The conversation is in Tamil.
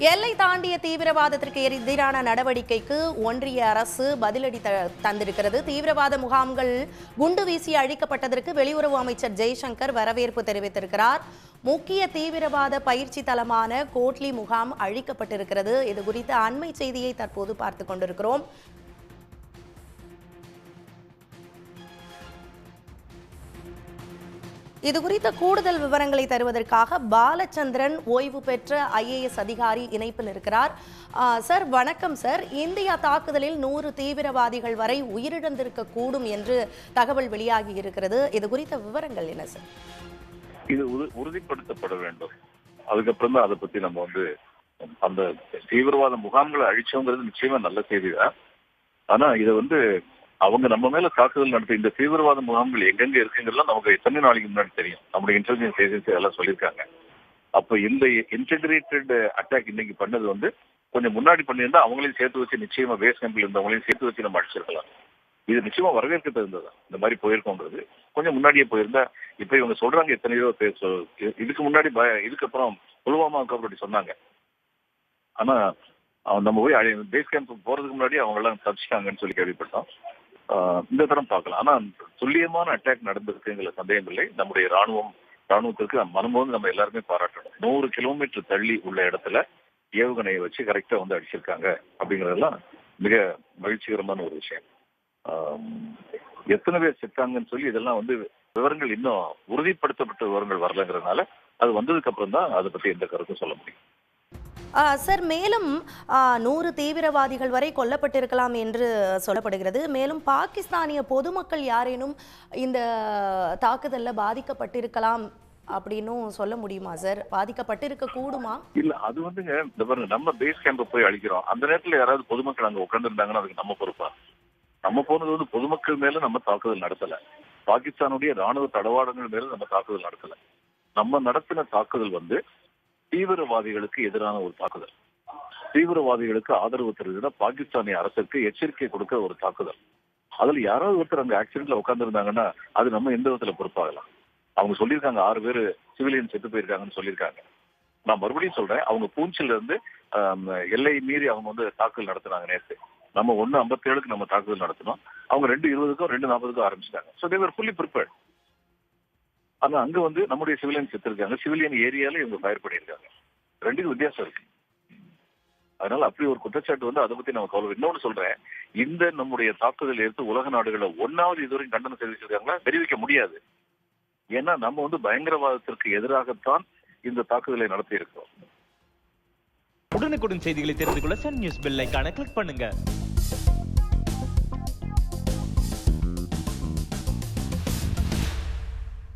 எல்லை தாண்டிய தீவிரவாதத்திற்கு எதிரான நடவடிக்கைக்கு ஒன்றிய அரசு பதிலடி த- தந்திருக்கிறது. தீவிரவாத முகாம்கள் குண்டு வீசி அழிக்கப்பட்டதற்கு வெளியுறவு அமைச்சர் ஜெய்சங்கர் வரவேற்பு தெரிவித்திருக்கிறார். முக்கிய தீவிரவாத பயிற்சி தளமான கோட்லி முகாம் அழிக்கப்பட்டிருக்கிறது. இது குறித்த அண்மை செய்தியை தற்போது பார்த்து கொண்டிருக்கிறோம். இது குறித்த கூடுதல் விவரங்களை தருவதற்காக பாலச்சந்திரன் ஓய்வு பெற்ற ஐஏஎஸ் அதிகாரி இணைப்பில் இருக்கிறார். சார் வணக்கம் சார். இந்தியா தாக்குதலில் நூறு தீவிரவாதிகள் வரை உயிரிழந்திருக்க கூடும் என்று தகவல் வெளியாகி இருக்கிறது. இது குறித்த விவரங்கள் என்ன சார்? இது உறு- உறுதிப்படுத்தப்பட வேண்டும். அதுக்கப்புறம் தான் அதை பத்தி நம்ம வந்து அந்த தீவிரவாத முகாம்களை அழிச்சோங்கிறது நிச்சயமா நல்ல செய்தி தான் ஆனா இதை வந்து அவங்க நம்ம மேல தாக்குதல் நடத்த இந்த தீவிரவாத முகாம்கள் எங்கெங்க இருக்குங்கிறதுலாம் நமக்கு எத்தனை நாளைக்கு முன்னாடி தெரியும். நம்முடைய இன்டெலிஜென்ஸ் ஏஜென்சி எல்லாம் சொல்லியிருக்காங்க. அப்ப இந்த இன்டெகிரேட்டட் அட்டாக் இன்னைக்கு பண்ணது வந்து கொஞ்சம் முன்னாடி பண்ணியிருந்தா அவங்களையும் சேர்த்து வச்சு நிச்சயமா பேஸ் கேம்பில் இருந்தவங்களையும் சேர்த்து வச்சு நம்ம அடிச்சிருக்கலாம். இது நிச்சயமா வரவேற்க தகுந்தது இந்த மாதிரி போயிருக்கோங்கிறது கொஞ்சம் முன்னாடியே போயிருந்தா இப்ப இவங்க சொல்றாங்க எத்தனையோ பேர் இதுக்கு முன்னாடி பய- இதுக்கப்புறம் புல்வாமாவுக்கு அப்படி சொன்னாங்க. ஆனா நம்ம போய் பேஸ் கேம்ப் போறதுக்கு முன்னாடி அவங்க எல்லாம் தப்பிச்சிட்டாங்கன்னு சொல்லி கேள்விப்பட்டோம். இந்த தரம் பார்க்கலாம். ஆனா துல்லியமான அட்டாக் நடந்திருக்குங்கிற சந்தேகம் இல்லை. நம்முடைய ராணுவம் ராணுவத்திற்கு மனமோது நம்ம எல்லாருமே பாராட்டணும். நூறு கிலோமீட்டர் தள்ளி உள்ள இடத்துல ஏவுகணையை வச்சு கரெக்டா வந்து அடிச்சிருக்காங்க அப்படிங்கறதெல்லாம் மிக மகிழ்ச்சிகரமான ஒரு விஷயம். எத்தனை பேர் செத்தாங்கன்னு சொல்லி இதெல்லாம் வந்து விவரங்கள் இன்னும் உறுதிப்படுத்தப்பட்ட விவரங்கள் வரலங்கிறதுனால அது வந்ததுக்கு அப்புறம் தான் அதை பத்தி எந்த கருத்தும் சொல்ல முடியும். சார் மேலும் நூறு தீவிரவாதிகள் வரை கொல்லப்பட்டிருக்கலாம் என்று சொல்லப்படுகிறது. மேலும் பாகிஸ்தானிய பொதுமக்கள் யாரேனும் இந்த தாக்குதல்ல பாதிக்கப்பட்டிருக்கலாம் அப்படின்னும் சொல்ல முடியுமா சார்? பாதிக்கப்பட்டிருக்க கூடுமா? இல்ல அது வந்துங்க இந்த பாருங்க நம்ம பேஸ் கேம்ப போய் அழிக்கிறோம். அந்த நேரத்துல யாராவது பொதுமக்கள் அங்க உட்காந்துருந்தாங்கன்னா அதுக்கு நம்ம பொறுப்பா? நம்ம போனது வந்து பொதுமக்கள் மேல நம்ம தாக்குதல் நடத்தல. பாகிஸ்தானுடைய ராணுவ தடவாடங்கள் மேல நம்ம தாக்குதல் நடத்தல. நம்ம நடத்தின தாக்குதல் வந்து தீவிரவாதிகளுக்கு எதிரான ஒரு தாக்குதல். தீவிரவாதிகளுக்கு ஆதரவு தருகிற பாகிஸ்தானிய அரசுக்கு எச்சரிக்கை கொடுக்க ஒரு தாக்குதல். அதுல யாராவது ஒருத்தர் அங்க ஆக்சிடென்ட்ல உட்காந்துருந்தாங்கன்னா அது நம்ம எந்த விதத்துல பொறுப்பாகலாம்? அவங்க சொல்லியிருக்காங்க ஆறு பேர் சிவிலியன் செத்து போயிருக்காங்கன்னு சொல்லியிருக்காங்க. நான் மறுபடியும் சொல்றேன் அவங்க பூஞ்சில இருந்து எல்லை மீறி அவங்க வந்து தாக்குதல் நடத்துனாங்க நேற்று நம்ம ஒண்ணு ஐம்பத்தேழுக்கு நம்ம தாக்குதல் நடத்தினோம். அவங்க ரெண்டு இருபதுக்கும் ரெண்டு நாற்பதுக்கும் ஆரம்பிச்சிட்டாங்க. ஸோ தேவர் ஃபுல்லி ப்ரிப்பேர்ட் ஆனா அங்க வந்து நம்முடைய சிவிலியன் செத்து சிவிலியன் ஏரியால இவங்க ஃபயர் பண்ணியிருக்காங்க. ரெண்டுக்கும் வித்தியாசம் இருக்கு. அதனால அப்படி ஒரு குற்றச்சாட்டு வந்து அதை பத்தி நம்ம கவலை இன்னொன்று சொல்றேன். இந்த நம்முடைய தாக்குதல் எடுத்து உலக நாடுகளை ஒன்னாவது இதுவரையும் கண்டனம் தெரிவிச்சிருக்காங்களா? தெரிவிக்க முடியாது. ஏன்னா நம்ம வந்து பயங்கரவாதத்திற்கு எதிராகத்தான் இந்த தாக்குதலை நடத்தி இருக்கிறோம் உடனுக்குடன் செய்திகளை தெரிந்து கொள்ள சன் நியூஸ் பெல் ஐக்கான கிளிக் பண்ணுங்க.